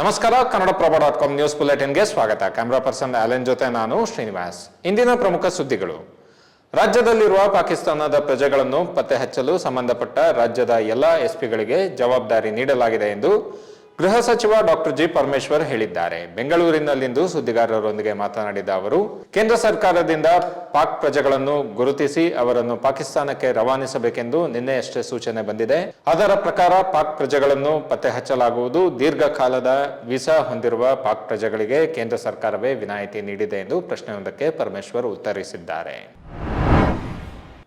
ನಮಸ್ಕಾರ, Kannadaprabha dot com news ಬುಲೆಟಿನ್ಗೆ ಸ್ವಾಗತ. ಕ್ಯಾಮ್ರಾ ಪರ್ಸನ್ ಅಲೆನ್ ಜೊತೆ ನಾನು ಶ್ರೀನಿವಾಸ್. ಇಂದಿನ ಪ್ರಮುಖ ಸುದ್ದಿಗಳು. ರಾಜ್ಯದಲ್ಲಿರುವ ಪಾಕಿಸ್ತಾನದ ಪ್ರಜೆಗಳನ್ನು ಪತ್ತೆ ಹಚ್ಚಲು ಸಂಬಂಧಪಟ್ಟ ರಾಜ್ಯದ ಎಲ್ಲ ಎಸ್ಪಿಗಳಿಗೆ ಜವಾಬ್ದಾರಿ ನೀಡಲಾಗಿದೆ ಎಂದು ಗೃಹ ಸಚಿವ ಡಾಕ್ಟರ್ ಜಿ ಪರಮೇಶ್ವರ್ ಹೇಳಿದ್ದಾರೆ. ಬೆಂಗಳೂರಿನಲ್ಲಿಂದು ಸುದ್ದಿಗಾರರೊಂದಿಗೆ ಮಾತನಾಡಿದ ಅವರು, ಕೇಂದ್ರ ಸರ್ಕಾರದಿಂದ ಪಾಕ್ ಪ್ರಜೆಗಳನ್ನು ಗುರುತಿಸಿ ಅವರನ್ನು ಪಾಕಿಸ್ತಾನಕ್ಕೆ ರವಾನಿಸಬೇಕೆಂದು ನಿನ್ನೆಯಷ್ಟೇ ಸೂಚನೆ ಬಂದಿದೆ. ಅದರ ಪ್ರಕಾರ ಪಾಕ್ ಪ್ರಜೆಗಳನ್ನು ಪತ್ತೆ ಹಚ್ಚಲಾಗುವುದು ದೀರ್ಘಕಾಲದ ವೀಸಾ ಹೊಂದಿರುವ ಪಾಕ್ ಪ್ರಜೆಗಳಿಗೆ ಕೇಂದ್ರ ಸರ್ಕಾರವೇ ವಿನಾಯಿತಿ ನೀಡಿದೆ ಎಂದು ಪ್ರಶ್ನೆಯೊಂದಕ್ಕೆ ಪರಮೇಶ್ವರ್ ಉತ್ತರಿಸಿದ್ದಾರೆ.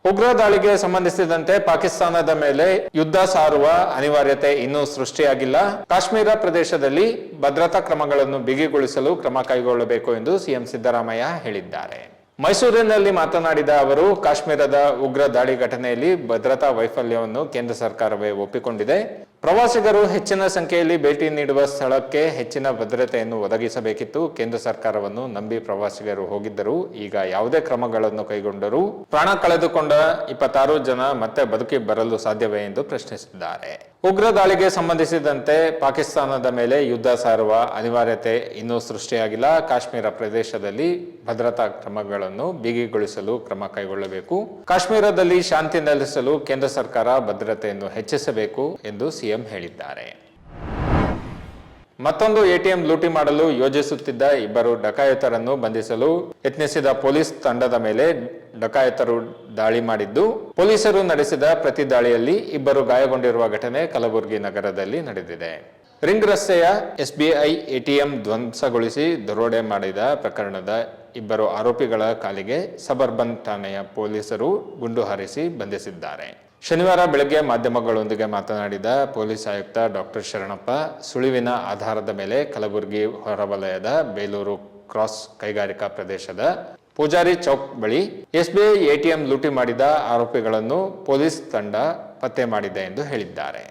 ಉಗ್ರ ದಾಳಿಗೆ ಸಂಬಂಧಿಸಿದಂತೆ ಪಾಕಿಸ್ತಾನದ ಮೇಲೆ ಯುದ್ಧ ಸಾರುವ ಅನಿವಾರ್ಯತೆ ಇನ್ನೂ ಸೃಷ್ಟಿಯಾಗಿಲ್ಲ. ಕಾಶ್ಮೀರ ಪ್ರದೇಶದಲ್ಲಿ ಭದ್ರತಾ ಕ್ರಮಗಳನ್ನು ಬಿಗಿಗೊಳಿಸಲು ಕ್ರಮ ಕೈಗೊಳ್ಳಬೇಕು ಎಂದು ಸಿಎಂ ಸಿದ್ದರಾಮಯ್ಯ ಹೇಳಿದ್ದಾರೆ. ಮೈಸೂರಿನಲ್ಲಿ ಮಾತನಾಡಿದ ಅವರು, ಕಾಶ್ಮೀರದ ಉಗ್ರ ದಾಳಿ ಘಟನೆಯಲ್ಲಿ ಭದ್ರತಾ ವೈಫಲ್ಯವನ್ನು ಕೇಂದ್ರ ಸರ್ಕಾರವೇ ಒಪ್ಪಿಕೊಂಡಿದೆ. ಪ್ರವಾಸಿಗರು ಹೆಚ್ಚಿನ ಸಂಖ್ಯೆಯಲ್ಲಿ ಭೇಟಿ ನೀಡುವ ಸ್ಥಳಕ್ಕೆ ಹೆಚ್ಚಿನ ಭದ್ರತೆಯನ್ನು ಒದಗಿಸಬೇಕಿತ್ತು. ಕೇಂದ್ರ ಸರ್ಕಾರವನ್ನು ನಂಬಿ ಪ್ರವಾಸಿಗರು ಹೋಗಿದ್ದರು. ಈಗ ಯಾವುದೇ ಕ್ರಮಗಳನ್ನು ಕೈಗೊಂಡರೂ ಪ್ರಾಣ ಕಳೆದುಕೊಂಡ ಇಪ್ಪತ್ತಾರು ಜನ ಮತ್ತೆ ಬದುಕಿ ಬರಲು ಸಾಧ್ಯವೇ ಎಂದು ಪ್ರಶ್ನಿಸಿದ್ದಾರೆ. ಉಗ್ರ ದಾಳಿಗೆ ಸಂಬಂಧಿಸಿದಂತೆ ಪಾಕಿಸ್ತಾನದ ಮೇಲೆ ಯುದ್ಧ ಸಾರುವ ಅನಿವಾರ್ಯತೆ ಇನ್ನೂ ಸೃಷ್ಟಿಯಾಗಿಲ್ಲ. ಕಾಶ್ಮೀರ ಪ್ರದೇಶದಲ್ಲಿ ಭದ್ರತಾ ಕ್ರಮಗಳನ್ನು ಬಿಗಿಗೊಳಿಸಲು ಕ್ರಮ ಕೈಗೊಳ್ಳಬೇಕು. ಕಾಶ್ಮೀರದಲ್ಲಿ ಶಾಂತಿ ನೆಲೆಸಲು ಕೇಂದ್ರ ಸರ್ಕಾರ ಭದ್ರತೆಯನ್ನು ಹೆಚ್ಚಿಸಬೇಕು ಎಂದು ಸಿಎಂ ಹೇಳಿದ್ದಾರೆ. ಮತ್ತೊಂದು ಎಟಿಎಂ ಲೂಟಿ ಮಾಡಲು ಯೋಜಿಸುತ್ತಿದ್ದ ಇಬ್ಬರು ಡಕಾಯತರನ್ನು ಬಂಧಿಸಲು ಯತ್ನಿಸಿದ ಪೊಲೀಸ್ ತಂಡದ ಮೇಲೆ ಡಕಾಯತರು ದಾಳಿ ಮಾಡಿದ್ದು, ಪೊಲೀಸರು ನಡೆಸಿದ ಪ್ರತಿ ದಾಳಿಯಲ್ಲಿ ಇಬ್ಬರು ಗಾಯಗೊಂಡಿರುವ ಘಟನೆ ಕಲಬುರಗಿ ನಗರದಲ್ಲಿ ನಡೆದಿದೆ. ರಿಂಗ್ ರಸ್ತೆಯ ಎಸ್ಬಿಐ ಎಟಿಎಂ ಧ್ವಂಸಗೊಳಿಸಿ ದರೋಡೆ ಮಾಡಿದ ಪ್ರಕರಣದ ಇಬ್ಬರು ಆರೋಪಿಗಳ ಕಾಲಿಗೆ ಸಬರ್ಬನ್ ಠಾಣೆಯ ಪೊಲೀಸರು ಗುಂಡು ಹಾರಿಸಿ ಬಂಧಿಸಿದ್ದಾರೆ. ಶನಿವಾರ ಬೆಳಗ್ಗೆ ಮಾಧ್ಯಮಗಳೊಂದಿಗೆ ಮಾತನಾಡಿದ ಪೊಲೀಸ್ ಆಯುಕ್ತ ಡಾಕ್ಟರ್ ಶರಣಪ್ಪ, ಸುಳಿವಿನ ಆಧಾರದ ಮೇಲೆ ಕಲಬುರಗಿ ಹೊರವಲಯದ ಬೇಲೂರು ಕ್ರಾಸ್ ಕೈಗಾರಿಕಾ ಪ್ರದೇಶದ ಪೂಜಾರಿ ಚೌಕ್ ಬಳಿ ಎಸ್ಬಿಐ ಎಟಿಎಂ ಲೂಟಿ ಮಾಡಿದ ಆರೋಪಿಗಳನ್ನು ಪೊಲೀಸ್ ತಂಡ ಪತ್ತೆ ಮಾಡಿದೆ ಎಂದು ಹೇಳಿದ್ದಾರೆ.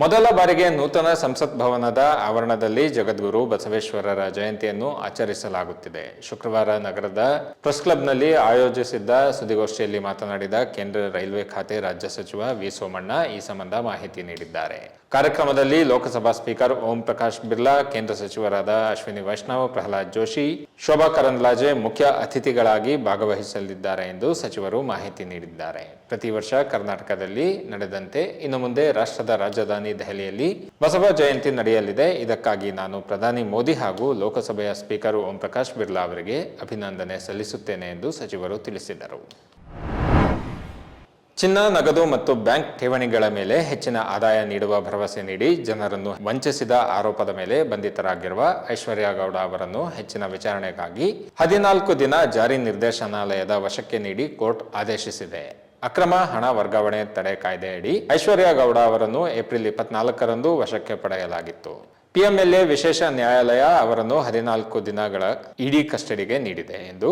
ಮೊದಲ ಬಾರಿಗೆ ನೂತನ ಸಂಸತ್ ಭವನದ ಆವರಣದಲ್ಲಿ ಜಗದ್ಗುರು ಬಸವೇಶ್ವರರ ಜಯಂತಿಯನ್ನು ಆಚರಿಸಲಾಗುತ್ತಿದೆ. ಶುಕ್ರವಾರ ನಗರದ ಪ್ರೆಸ್ ಕ್ಲಬ್ನಲ್ಲಿ ಆಯೋಜಿಸಿದ್ದ ಸುದ್ದಿಗೋಷ್ಠಿಯಲ್ಲಿ ಮಾತನಾಡಿದ ಕೇಂದ್ರ ರೈಲ್ವೆ ಖಾತೆ ರಾಜ್ಯ ಸಚಿವ ವಿ ಸೋಮಣ್ಣ ಈ ಸಂಬಂಧ ಮಾಹಿತಿ ನೀಡಿದ್ದಾರೆ. ಕಾರ್ಯಕ್ರಮದಲ್ಲಿ ಲೋಕಸಭಾ ಸ್ಪೀಕರ್ ಓಂ ಪ್ರಕಾಶ್ ಬಿರ್ಲಾ, ಕೇಂದ್ರ ಸಚಿವರಾದ ಅಶ್ವಿನಿ ವೈಷ್ಣವ್, ಪ್ರಹ್ಲಾದ್ ಜೋಶಿ, ಶೋಭಾ ಕರಂದ್ಲಾಜೆ ಮುಖ್ಯ ಅತಿಥಿಗಳಾಗಿ ಭಾಗವಹಿಸಲಿದ್ದಾರೆ ಎಂದು ಸಚಿವರು ಮಾಹಿತಿ ನೀಡಿದ್ದಾರೆ. ಪ್ರತಿ ವರ್ಷ ಕರ್ನಾಟಕದಲ್ಲಿ ನಡೆದಂತೆ ಇನ್ನು ಮುಂದೆ ರಾಷ್ಟ್ರದ ರಾಜಧಾನಿ ದೆಹಲಿಯಲ್ಲಿ ಬಸವ ಜಯಂತಿ ನಡೆಯಲಿದೆ. ಇದಕ್ಕಾಗಿ ನಾನು ಪ್ರಧಾನಿ ಮೋದಿ ಹಾಗೂ ಲೋಕಸಭೆಯ ಸ್ಪೀಕರ್ ಓಂ ಪ್ರಕಾಶ್ ಬಿರ್ಲಾ ಅವರಿಗೆ ಅಭಿನಂದನೆ ಸಲ್ಲಿಸುತ್ತೇನೆ ಎಂದು ಸಚಿವರು ತಿಳಿಸಿದರು. ಚಿನ್ನ, ನಗದು ಮತ್ತು ಬ್ಯಾಂಕ್ ಠೇವಣಿಗಳ ಮೇಲೆ ಹೆಚ್ಚಿನ ಆದಾಯ ನೀಡುವ ಭರವಸೆ ನೀಡಿ ಜನರನ್ನು ವಂಚಿಸಿದ ಆರೋಪದ ಮೇಲೆ ಬಂಧಿತರಾಗಿರುವ ಐಶ್ವರ್ಯ ಗೌಡ ಅವರನ್ನು ಹೆಚ್ಚಿನ ವಿಚಾರಣೆಗಾಗಿ ಹದಿನಾಲ್ಕು ದಿನ ಜಾರಿ ನಿರ್ದೇಶನಾಲಯದ ವಶಕ್ಕೆ ನೀಡಿ ಕೋರ್ಟ್ ಆದೇಶಿಸಿದೆ. ಅಕ್ರಮ ಹಣ ವರ್ಗಾವಣೆ ತಡೆ ಕಾಯ್ದೆಯಡಿ ಐಶ್ವರ್ಯ ಗೌಡ ಅವರನ್ನು ಏಪ್ರಿಲ್ ಇಪ್ಪತ್ನಾಲ್ಕರಂದು ವಶಕ್ಕೆ ಪಡೆಯಲಾಗಿತ್ತು. ಪಿಎಂಎಲ್ಎ ವಿಶೇಷ ನ್ಯಾಯಾಲಯ ಅವರನ್ನು ಹದಿನಾಲ್ಕು ದಿನಗಳ ಇಡಿ ಕಸ್ಟಡಿಗೆ ನೀಡಿದೆ ಎಂದು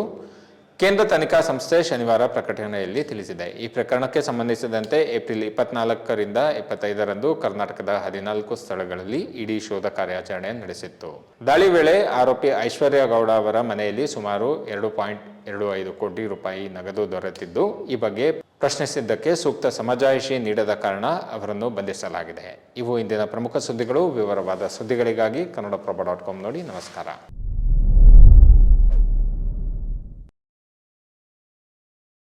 ಕೇಂದ್ರ ತನಿಖಾ ಸಂಸ್ಥೆ ಶನಿವಾರ ಪ್ರಕಟಣೆಯಲ್ಲಿ ತಿಳಿಸಿದೆ. ಈ ಪ್ರಕರಣಕ್ಕೆ ಸಂಬಂಧಿಸಿದಂತೆ ಏಪ್ರಿಲ್ ಇಪ್ಪತ್ನಾಲ್ಕರಿಂದ ಇಪ್ಪತ್ತೈದರಂದು ಕರ್ನಾಟಕದ ಹದಿನಾಲ್ಕು ಸ್ಥಳಗಳಲ್ಲಿ ಇಡೀ ಶೋಧ ಕಾರ್ಯಾಚರಣೆ ನಡೆಸಿತ್ತು. ದಾಳಿ ವೇಳೆ ಆರೋಪಿ ಐಶ್ವರ್ಯ ಗೌಡ ಅವರ ಮನೆಯಲ್ಲಿ ಸುಮಾರು ಎರಡು ಪಾಯಿಂಟ್ ಎರಡು ಐದು ಕೋಟಿ ರೂಪಾಯಿ ನಗದು ದೊರೆತಿದ್ದು, ಈ ಬಗ್ಗೆ ಪ್ರಶ್ನಿಸಿದ್ದಕ್ಕೆ ಸೂಕ್ತ ಸಮಜಾಯಿಷಿ ನೀಡದ ಕಾರಣ ಅವರನ್ನು ಬಂಧಿಸಲಾಗಿದೆ. ಇವು ಇಂದಿನ ಪ್ರಮುಖ ಸುದ್ದಿಗಳು. ವಿವರವಾದ ಸುದ್ದಿಗಳಿಗಾಗಿ ಕನ್ನಡಪ್ರಭ ಡಾಟ್ ಕಾಮ್ ನೋಡಿ ನಮಸ್ಕಾರ.